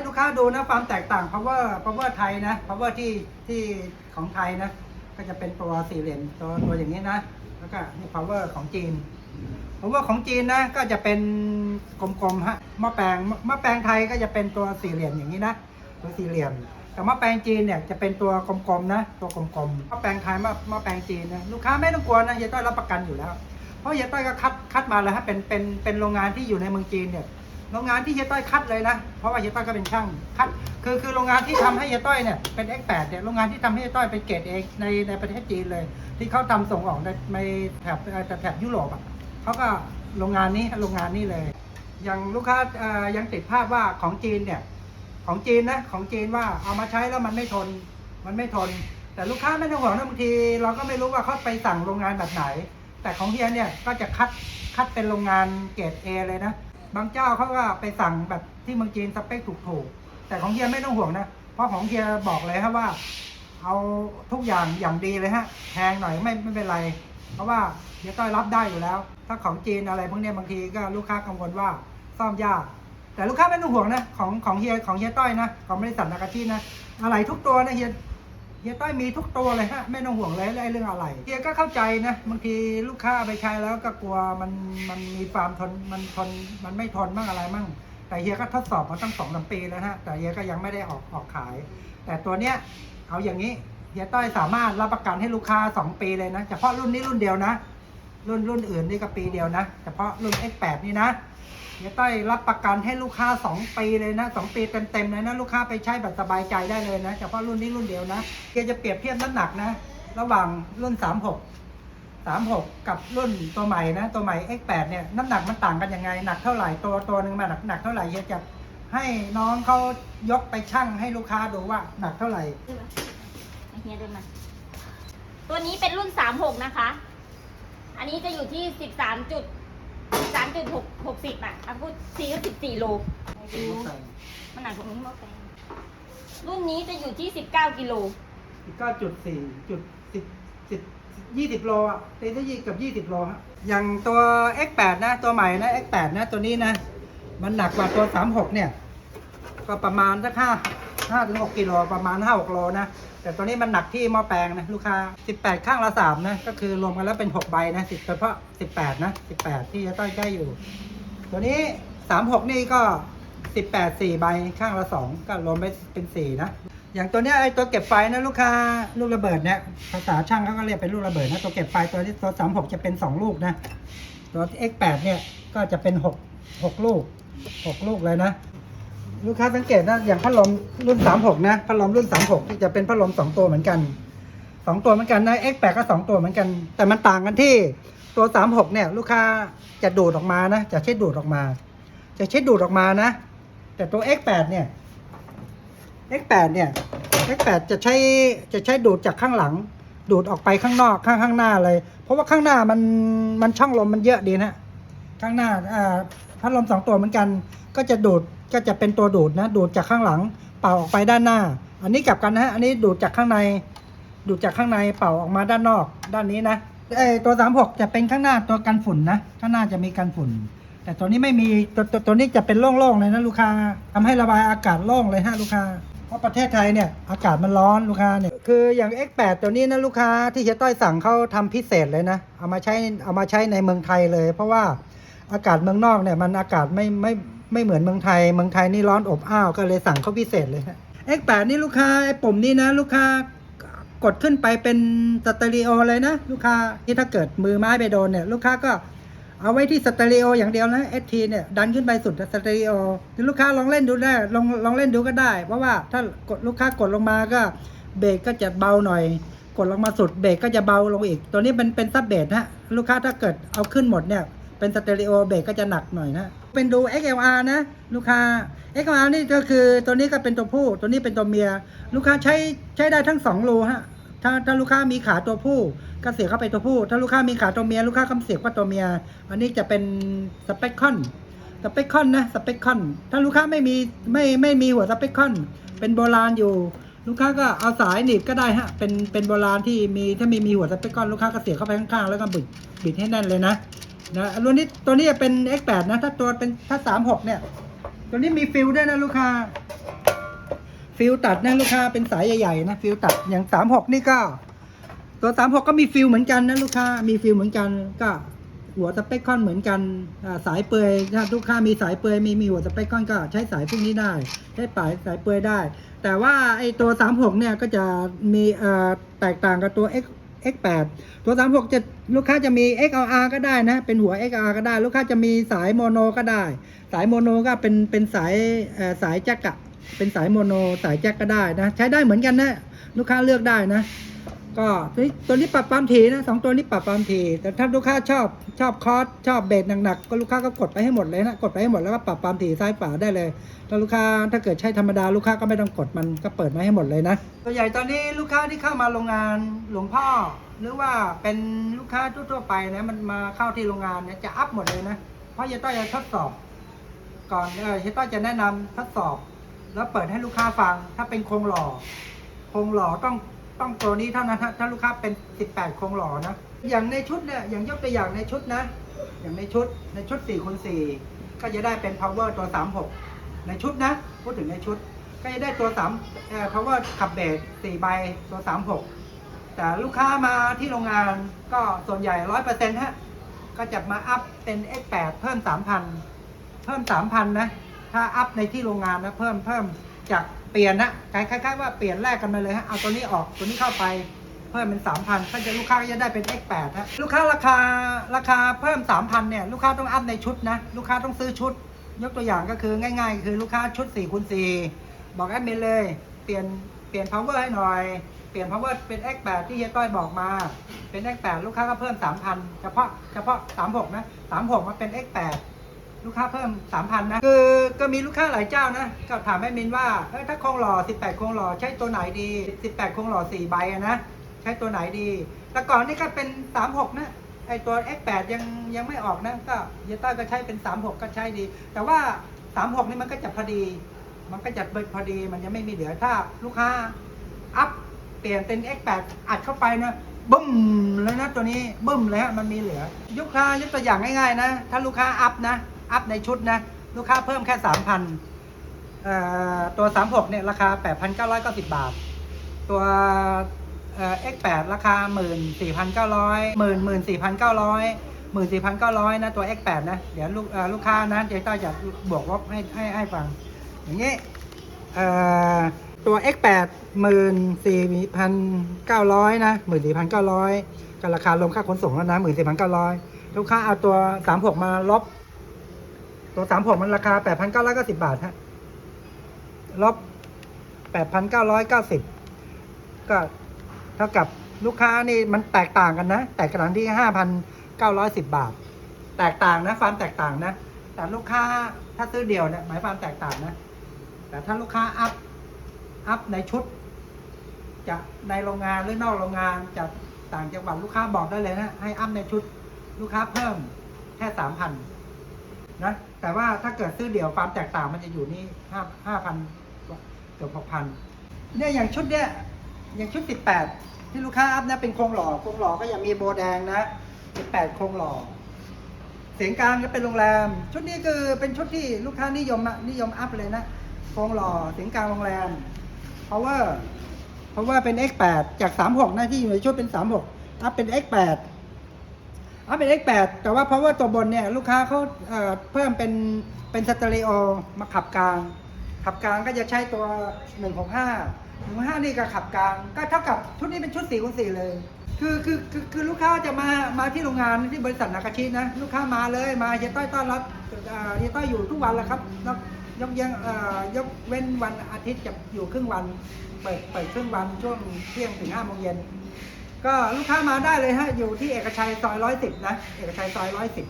ให้ลูกค้าดูนะความแตกต่าง power power ไทยนะ power ที่ที่ของไทยนะ ก็จะเป็นตัวสี่เหลี่ยมตัวตัวอย่างนี้นะ แล้วก็นี่ power ของจีน power ของจีนนะ ก็จะเป็นกลมๆฮะหม้อแปลงหม้อแปลงไทยก็จะเป็นตัวสี่เหลี่ยมอย่างนี้นะ ตัวสี่เหลี่ยมแต่หม้อแปลงจีนเนี่ยจะเป็นตัวกลมๆนะ ตัวกลมๆหม้อแปลงไทยหม้อหม้อแปลงจีนนะลูกค้าไม่ต้องกลัวนะเฮียต้อยรับประกันอยู่แล้ว เพราะเฮียต้อยก็คัดคัดมาแล้วฮะเป็นเป็นเป็นโรงงานที่อยู่ในเมืองจีนเนี่ย โรงงานที่เฮียต้อยคัดเลยนะ เพราะว่าเฮียต้อยก็เป็นช่างคัด คือคือโรงงานที่ทำให้เฮียต้อยเนี่ยเป็น X8 เนี่ยโรงงานที่ทำให้เฮียต้อยเป็นเกรดเอในในประเทศจีนเลย ที่เขาทำส่งออกในในแถบเอ่แถบยุโรปอะเขาก็โรงงานนี้โรงงานนี้เลย อย่างลูกค้าอ่อยังติดภาพว่าของจีนเนี่ยของจีนนะของจีนว่าเอามาใช้แล้วมันไม่ทนมันไม่ทน แต่ลูกค้าไม่ต้องห่วงนะบางที เราก็ไม่รู้ว่าเขาไปสั่งโรงงานแบบไหน แต่ของเฮียเนี่ยก็จะคัดคัดเป็นโรงงานเกรด A เลยนะ บางเจ้าเขาก็ไปสั่งแบบที่เมืองจีนสเปคถูกๆแต่ของเฮียไม่ต้องห่วงนะ เพราะของเฮียบอกเลยครับว่า เอาทุกอย่างอย่างดีเลยฮะแพงหน่อยไม่ไม่เป็นไร เพราะว่าเฮียต้อยรับได้อยู่แล้ว ถ้าของจีนอะไรพวกนี้บางทีก็ลูกค้ากังวลว่าซ่อมยาก แต่ลูกค้าไม่ต้องห่วงนะของของเฮียของเฮียต้อยนะของบริษัทนากาชินะอะไรทุกตัวนะเฮีย เฮียต้อยมีทุกตัวเลยฮะไม่ต้องห่วงเลยไอ้เรื่องอะไรเฮียก็เข้าใจนะบางทีลูกค้าไปใช้แล้วก็กลัวมันมันมีความทนมันทนมันไม่ทนบ้างอะไรมั่งแต่เฮียก็ทดสอบมาตั้งสองสามปีแล้วฮะแต่เฮียก็ยังไม่ได้ออกออกขาย แต่ตัวเนี้ยเอาอย่างนี้เฮียต้อยสามารถรับประกันให้ลูกค้าสองปีเลยนะเฉพาะรุ่นนี้รุ่นเดียวนะ รุ่นรุ่นอื่นนี่ก็ปีเดียวนะเฉพาะรุ่น X8 นี่นะ เฮียวต้อยรับประกันให้ลูกค้า 2 ปีเลยนะ 2 ปีเต็มๆเลยนะ ลูกค้าไปใช้แบบสบายใจได้เลยนะเฉพาะรุ่นนี้รุ่นเดียวนะเฮียจะเปรียบเทียบน้ำหนักนะ ระหว่างรุ่น 36 36 กับรุ่นตัวใหม่นะ ตัวใหม่ X8 เนี่ยน้ำหนักมันต่างกันยังไง หนักเท่าไหร่ตัวตัวหนึ่งมาหนักหนักเท่าไหร่เฮียจะให้น้องเขายกไปชั่งให้ลูกค้าดูว่าหนักเท่าไหร่ด้วยปะไอเฮียเดินมาตัวนี้เป็นรุ่นสามหกนะคะ อันนี้จะอยู่ที่สิบ สามจุดสามจุดหกหกสิบอะอะพูดสี่ก็สิบสี่โลดูมันหนักกว่านี้มากไปรุ่นนี้จะอยู่ที่สิบเก้ากิโลก็จุดสี่จุดสิบสิบยี่สิบโลอะตีได้ยี่เกับยี่สิบโลฮะอย่างตัว X8 นะ ตัวใหม่นะ X8 นะ ตัวนี้นะ มันหนักกว่าตัว 36 เนี่ย ก็ประมาณสักห้า ห้าถึงหกกิโลประมาณห้าหกโลนะ แต่ตัวนี้มันหนักที่หม้อแปลงนะลูกค้า18ข้างละสามนะ ก็คือรวมกันแล้วเป็น6ใบนะสิบเฉพาะ18นะ18ที่จะต้อยใช้อยู่ ตัวนี้36นี่ก็18 4ใบข้างละ2ก็รวมไปเป็น4นะ อย่างตัวเนี้ยไอ้ตัวเก็บไฟนะลูกค้าลูกระเบิดเนี่ยภาษาช่างเขาก็เรียกเป็นลูกระเบิดนะตัวเก็บไฟตัวที่ตัว36จะเป็น2ลูกนะตัว X8 เนี่ยก็จะเป็น6 6ลูก6ลูกเลยนะ ลูกค้าสังเกตนะอย่างพัดลมรุ่น 36 นะพัดลมรุ่น 36 ที่จะเป็นพัดลม 2 ตัวเหมือนกัน 2 ตัวเหมือนกันนะ X8 ก็ 2 ตัวเหมือนกัน แต่มันต่างกันที่ตัว 36 เนี่ย ลูกค้าจะดูดออกมานะ จะใช้ดูดออกมา จะใช้ดูดออกมานะ แต่ตัว X8 เนี่ย X8 เนี่ย X8 จะใช้จะใช้ดูดจากข้างหลัง ดูดออกไปข้างนอกข้างข้างหน้าเลย เพราะว่าข้างหน้ามันมันช่องลมมันเยอะดีนะ ข้างหน้าพัดลมสองตัวเหมือนกัน ก็จะดูดก็จะเป็นตัวดูดนะ ดูดจากข้างหลัง เป่าออกไปด้านหน้า อันนี้กลับกันนะฮะอันนี้ดูดจากข้างใน ดูดจากข้างในเป่าออกมาด้านนอก ด้านนี้นะเอ้ยตัวสามหกจะเป็นข้างหน้าตัวกันฝุ่นนะข้างหน้าจะมีกันฝุ่น แต่ตัวนี้ไม่มีตัวตัวตัวนี้จะเป็นโล่งๆเลยนะลูกค้าทำให้ระบายอากาศโล่งเลยฮะลูกค้าเพราะประเทศไทยเนี่ยอากาศมันร้อนลูกค้าเนี่ยคืออย่าง X8 ตัวนี้นะลูกค้าที่เฮียต้อยสั่งเขาทำพิเศษเลยนะ เอามาใช้เอามาใช้ในเมืองไทยเลย เพราะว่า อากาศเมืองนอกเนี่ยมันอากาศไม่ไม่ไม่เหมือนเมืองไทย เมืองไทยนี่ร้อนอบอ้าวก็เลยสั่งเขาพิเศษเลยฮะ X8 นี่ลูกค้าไอ้ปุ่มนี้นะ ลูกค้ากดขึ้นไปเป็นสเตอริโอเลยนะ ลูกค้าที่ถ้าเกิดมือไม้ไปโดนเนี่ย ลูกค้าก็เอาไว้ที่สเตอริโออย่างเดียวนะเอทีเนี่ยดันขึ้นไปสุดสเตอริโอลูกค้าลองเล่นดูได้ลองลองเล่นดูก็ได้ เพราะว่าถ้ากดลูกค้ากดลงมาก็เบรกก็จะเบาหน่อย กดลงมาสุดเบรกก็จะเบาลงอีก ตัวนี้เป็นเป็นซับเบสฮะลูกค้าถ้าเกิดเอาขึ้นหมดเนี่ย เป็นสเตอริโอเบรกก็จะหนักหน่อยนะ เป็นดู XLR นะ ลูกค้า XLR นี่ก็คือตัวนี้ก็เป็นตัวผู้ ตัวนี้เป็นตัวเมีย ลูกค้าใช้ใช้ได้ทั้งสองรูฮะถ้าถ้าลูกค้ามีขาตัวผู้ก็เสียบเข้าไปตัวผู้ ถ้าลูกค้ามีขาตัวเมีย ลูกค้าก็เสียบเข้าตัวเมีย อันนี้จะเป็นสเปคคอนสเปคคอนนะสเปคคอนถ้าลูกค้าไม่มีไม่ไม่มีหัวสเปคคอนเป็นโบราณอยู่ ลูกค้าก็เอาสายหนีบก็ได้ฮะเป็นเป็นโบราณที่มีถ้าไม่มีหัวสเปคคอนลูกค้าก็เสียบเข้าไปข้างๆแล้วก็บิดบิดให้แน่นเลยนะ นะรุ่นนี้ตัวนี้จะเป็น X8 นะ ถ้าตัวเป็นถ้า 36 เนี่ย ตัวนี้มีฟิลด้วยนะลูกค้า ฟิลตัดนะลูกค้าเป็นสายใหญ่ๆนะ ฟิลตัดอย่างสามหกนี่ก็ ตัวสามหกก็มีฟิลเหมือนกันนะลูกค้า มีฟิลเหมือนกันก็ หัวสเปคคอนเหมือนกันสายเปลือยถ้าลูกค้ามีสายเปลือยมีมีหัวสเปคคอนก็ใช้สายพวกนี้ได้ ใช้ปลายสายเปลือยได้ แต่ว่าไอตัว 36 เนี่ยก็จะมีแตกต่างกับตัว X X8 ตัว 36จะลูกค้าจะมี XLR ก็ได้นะ เป็นหัว XLR ก็ได้ ลูกค้าจะมีสายโมโนก็ได้ สายโมโนก็เป็นเป็นสายเอ่อสายแจ็คอะเป็นสายโมโนสายแจ็คก็ได้นะ ใช้ได้เหมือนกันนะ ลูกค้าเลือกได้นะ ก็ตัวนี้ปรับความถี่นะสองตัวนี้ปรับความถี่แต่ถ้าลูกค้าชอบชอบคอร์สชอบเบสหนักๆก็ลูกค้าก็กดไปให้หมดเลยนะกดไปให้หมดแล้วก็ปรับความถี่ซ้ายขวาได้เลยถ้าลูกค้าถ้าเกิดใช้ธรรมดาลูกค้าก็ไม่ต้องกดมันก็เปิดมาให้หมดเลยนะตัวใหญ่ตอนนี้ลูกค้าที่เข้ามาโรงงานหลวงพ่อ หรือว่าเป็นลูกค้าทั่วๆไปนะมันมาเข้าที่โรงงานเนี่ยจะอัพหมดเลยนะเพราะเยต้อยจะทดสอบ ก่อนเออเยต้อยจะแนะนำทดสอบ แล้วเปิดให้ลูกค้าฟัง ถ้าเป็นโครงหล่อโครงหล่อต้อง ต้องตัวนี้เท่านั้นฮะถ้าลูกค้าเป็น 18 โครงหล่อนะ อย่างในชุดเนี่ยอย่างยกตัวอย่างในชุดนะ อย่างในชุดในชุด4คูณ4ก็จะได้เป็น power ตัว 36 ในชุดนะ พูดถึงในชุด ก็จะได้ตัว3เอ่อ power ขับเบส4ใบตัว 36 แต่ลูกค้ามาที่โรงงานก็ส่วนใหญ่ 100%ฮะก็จะมาอัพเป็น X8 เพิ่ม 3,000 เพิ่ม 3,000 นะ ถ้าอัพในที่โรงงานนะเพิ่มเพิ่มจาก เปลี่ยนนะคล้ายๆว่าเปลี่ยนแรกกันมาเลยฮะเอาตัวนี้ออกตัวนี้เข้าไปเพิ่มเป็น3,000ถ้าจะลูกค้าก็จะได้เป็น X8 ฮะลูกค้าราคาราคาเพิ่ม3,000เนี่ยลูกค้าต้องอัพในชุดนะลูกค้าต้องซื้อชุด ยกตัวอย่างก็คือง่ายๆ คือลูกค้าชุด4คูณ4บอกแอดมินเลย เปลี่ยนเปลี่ยน power ให้หน่อย เปลี่ยน power เป็น X8 ที่เฮียต้อยบอกมา เป็น X8 ลูกค้าก็เพิ่ม 3,000 เฉพาะเฉพาะ 36 นะ 36 มาเป็น X8 ลูกค้าเพิ่ม 3,000 นะ คือก็มีลูกค้าหลายเจ้านะ ก็ถามแม่มินว่าเอ้ยถ้าโครงหล่อ 18โครงหล่อใช้ตัวไหนดี 18โครงหล่อ 4 ใบอะนะ ใช้ตัวไหนดี แต่ก่อนนี่ก็เป็น 36 นะ ไอตัว X8 ยังยังไม่ออกนะ ก็ยต้าก็ใช้เป็น 36 ก็ใช้ดี แต่ว่า 36 นี่มันก็จะพอดี มันก็จะพอดี มันจะไม่มีเหลือ ถ้าลูกค้าอัพเปลี่ยนเป็น X8 อัดเข้าไปนะบึ้มแล้วนะตัวนี้บึ้มเลยฮะมันมีเหลือลูกค้ายกตัวอย่างง่ายๆนะ ถ้าลูกค้าอัพนะ อัพในชุดนะ ลูกค้าเพิ่มแค่ 3,000ตัว 36 เนี่ย ราคา 8,990 บาท ตัวเอ่อ X8 ราคา 14,900 14,900 14,900 นะ ตัว X8 นะ เดี๋ยวลูกลูกค้านะเดี๋ยวต้อยจะบวกลบให้ให้ให้ฟัง อย่างนี้ตัว X8 14,900 นะ14,900กับราคารวมค่าขนส่งแล้วนะ14,900 ลูกค้าเอาตัว 36 มาลบ ตัว36มันราคา8,990บาทฮะลบ8,990ก็เท่ากับลูกค้านี่มันแตกต่างกันนะ แตกต่างที่5,910บาท แตกต่างนะความแตกต่างนะ แต่ลูกค้าถ้าซื้อเดียวเนี่ยหมายความแตกต่างนะ แต่ถ้าลูกค้าอัพอัพในชุดจะในโรงงานหรือนอกโรงงานจะต่างจังหวัดลูกค้าบอกได้เลยนะ ให้อัพในชุดลูกค้าเพิ่มแค่สามพันนะ แต่ว่าถ้าเกิดซื้อเดี่ยวความแตกต่างมันจะอยู่นี่ห้าห้าพันเกือบหกพันเนี่ยอย่างชุดเนี่ยอย่างชุดสิบแปดที่ลูกค้าอัพนะเป็นโครงหล่อโครงหล่อก็ยังมีโบแดงนะสิบแปดโครงหล่อเสียงกลางก็เป็นโรงแรม ชุดนี้คือเป็นชุดที่ลูกค้านิยมอะนิยมอัพเลยนะโครงหล่อเสียงกลางโรงแรมเพราะว่าเพราะว่าเป็น X8 จาก 36นะที่อยู่ในชุดเป็น 36อัพเป็น X8 อัพเป็น X8 แต่ว่าเพราะว่าตัวบนเนี่ยลูกค้าเขาเอ่อเพิ่มเป็นเป็นสเตอริโอมาขับกลาง ขับกลางก็จะใช้ตัว 165 165นี่ก็ขับกลางก็เท่ากับชุดนี้เป็นชุด4คูณ4เลย คือคือคือคือลูกค้าจะมามาที่โรงงานที่บริษัทนากาชินะลูกค้ามาเลยมาเฮียต้อยต้อนรับเอ่อเฮียต้อยอยู่ทุกวันแหละครับยกยกเว้นเอ่อยกเว้นวันอาทิตย์จะอยู่ครึ่งวันเปิดเปิดครึ่งวันช่วงเที่ยงถึงห้าโมงเย็น ก็ลูกค้ามาได้เลยฮะอยู่ที่เอกชัยซอยร้อยสิบนะเอกชัยซอยร้อยสิบ